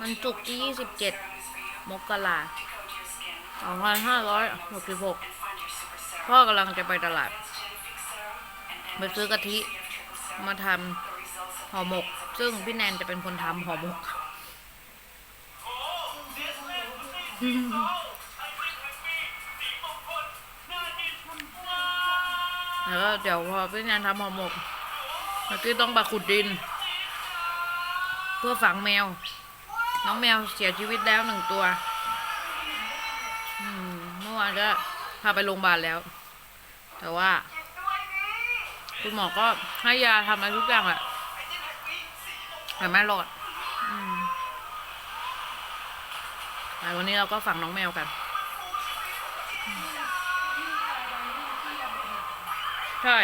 มันจุกที่ 27 มกราสองพันห้าร้อยหกสิบหกพ่อกำลังจะไปตลาด ไปซื้อกะทิ มาทำห่อหมก ซึ่งพี่แนนจะเป็นคนทำห่อหมก แล้วเดี๋ยวพอพี่แนนทำห่อหมก เมื่อกี้ต้องไปขุดดิน เพื่อฝังแมว น้องแมวเสียชีวิตแล้วหนึ่งตัวเมื่อวานก็พาไปโรงพยาบาลแล้ว แต่ว่า คุณหมอก็ให้ยาทำอะไรทุกอย่างแหละแต่ไม่รอดอแต่วันนี้เราก็ฝังน้องแมวกัน ใช่